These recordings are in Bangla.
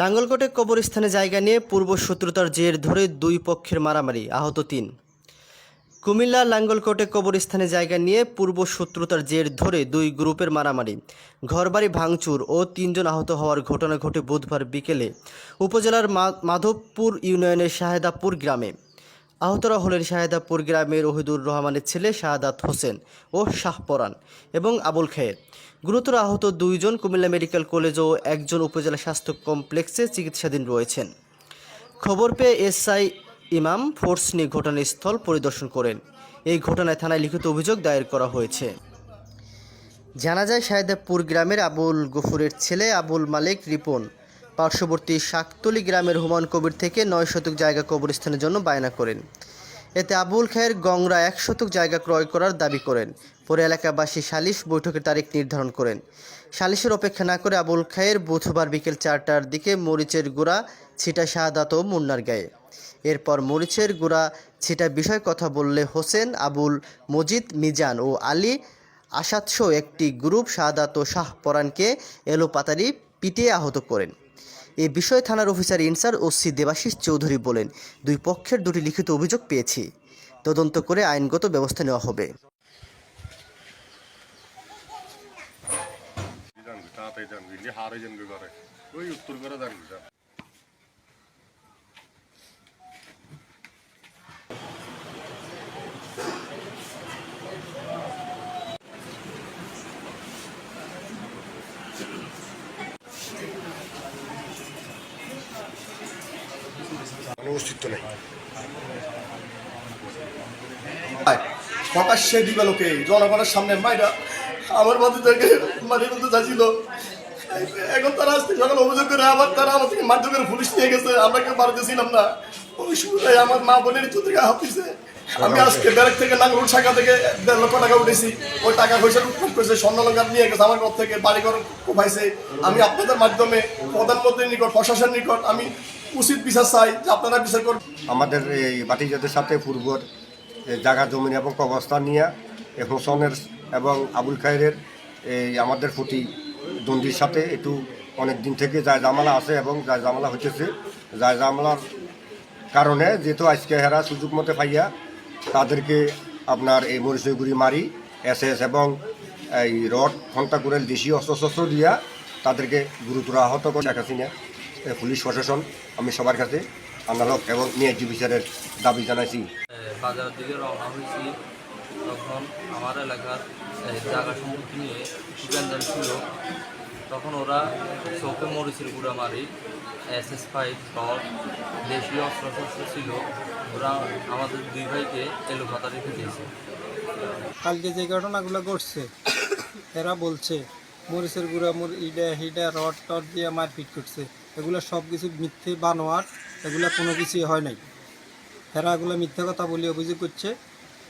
লাঙ্গলকোটে কবরস্থানে জায়গা নিয়ে পূর্ব শত্রুতার জের ধরে দুই পক্ষের মারামারি, আহত তিন। কুমিল্লা লাঙ্গলকোটে কবরস্থানে জায়গা নিয়ে পূর্ব শত্রুতার জের ধরে দুই গ্রুপের মারামারি। ঘরবাড়ি ভাঙচুর ও তিনজন আহত হওয়ার ঘটনা ঘটে বুধবার বিকেলে উপজেলার মাধবপুর ইউনিয়নের শাহেদাপুর গ্রামে। আহতরা হলেন শাহেদাপুর গ্রামের ওহিদুর রহমানের ছেলে শাহাদাত হোসেন ও শাহপরান এবং আবুল খায়ের গুরুতর আহত দুইজন কুমিল্লা মেডিকেল কলেজ ও একজন উপজেলা স্বাস্থ্য কমপ্লেক্সে চিকিৎসাধীন রয়েছেন। খবর পেয়ে এসআই ইমাম ফোর্স নিয়ে ঘটনাস্থল পরিদর্শন করেন। এই ঘটনায় থানায় লিখিত অভিযোগ দায়ের করা হয়েছে। জানা যায় শাহেদাপুর গ্রামের আবুল গফুরের ছেলে আবুল মালিক রিপন পার্শ্ববর্তী শাকতলি গ্রামের হুমায়ুন কবির থেকে নয় শতক জায়গা কবরস্থানের জন্য বায়না করেন। এতে আবুল খায়ের গংরা এক শতক জায়গা ক্রয় করার দাবি করেন। পরে এলাকাবাসী সালিশ বৈঠকের তারিখ নির্ধারণ করেন। সালিশের অপেক্ষা না করে আবুল খায়ের বুধবার বিকেল চারটার দিকে মরিচের গুড়া, ছিটা শাহাদাত ও মুন্নার গায়ে। এরপর মরিচের গুড়া, ছিটা বিষয় কথা বললে হোসেন, আবুল মজিদ, মিজান ও আলী আসাদসহ একটি গ্রুপ শাহাদাত ও শাহ পরানকে এলোপাতারি পিটিয়ে আহত করেন। এ বিষয়ে থানার অফিসার ইনসার সি দেবাশিস চৌধুরী বলেন, দুই পক্ষের দুটি লিখিত অভিযোগ পেয়েছি। তদন্ত করে আইনগত ব্যবস্থা নেওয়া হবে। অস্তিত্ব নেই। প্রকাশ্যে দিবে লোকে, জনগণের সামনে মাইরা আমার বাদুদেরকে মাটির মধ্যে চাইছিল। এখন তারা আসতে সকাল অভিযোগ করে, আবার তারা আমার থেকে মারধর করে পুলিশ নিয়ে গেছে, আমরা কেউ বাড়িতেছিলাম না। ওই সময় আমার মা বোনের চোদ্দ হাফিসে আমি আজকে ব্যারেক থেকে নাঙ্গল শাখা থেকে দেড় লক্ষ টাকা উঠেছি। ওই টাকা পয়সা উৎপাদ করেছে স্বর্ণলঙ্কার নিয়ে গেছে, আমার ঘর থেকে বাড়ি ঘর কোপাইছে। আমি আপনাদের মাধ্যমে প্রধানমন্ত্রীর নিকট, প্রশাসনের নিকট আমি উচিত বিচার চাই যে আপনারা বিচার করুন। আমাদের এই বাতিজাদের সাথে পূর্বর জায়গা জমিন এবং কবস্থান নিয়ে হোসনের এবং আবুল খায়ের এই আমাদের প্রতি দ্বন্দ্বির সাথে একটু অনেক দিন থেকে যায় জামালা আছে এবং যায় জামালা হইতেছে। যায় জামালার কারণে যেহেতু আজকে হেরা সুযোগ মতে পাইয়া তাদেরকে আপনার এই মরিচগুড়ি মারি এস এস এবং এই রড, ঘণ্টা করে দেশীয় অস্ত্রশস্ত্র দিয়া তাদেরকে গুরুতর আহত করে শেখ হাসিনা পুলিশ প্রশাসন, আমি সবার কাছে আদালত এবং ন্যায্য বিচারের দাবি জানাইছি। বাজারের দিকে রওনা হয়েছি। তখন আমার এলাকার জায়গা সম্পত্তি নিয়ে গ্যাঞ্জাম ছিল তখন ওরা চোখে মরিচের গুঁড়া মারি এস এস ফাইভ টপ দেশীয় অস্ত্রশস্ত্র ছিল, ওরা আমাদের দুই ভাইকে এলোপাতা রেখে দিয়েছে। কালকে যে ঘটনাগুলো ঘটছে, এরা বলছে, মরিচের গুঁড়া ইডা, হিডা, রড টড দিয়ে মারপিট করছে। এগুলো সব কিছু মিথ্যে বানোয়ার, এগুলো কোনো কিছুই হয় নাই। এরা এগুলো মিথ্যে কথা বলে অভিযোগ করছে,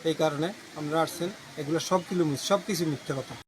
এই কারণে আমরা আসছেন এগুলো সব কিলো সব কিছু মিথ্যে কথা।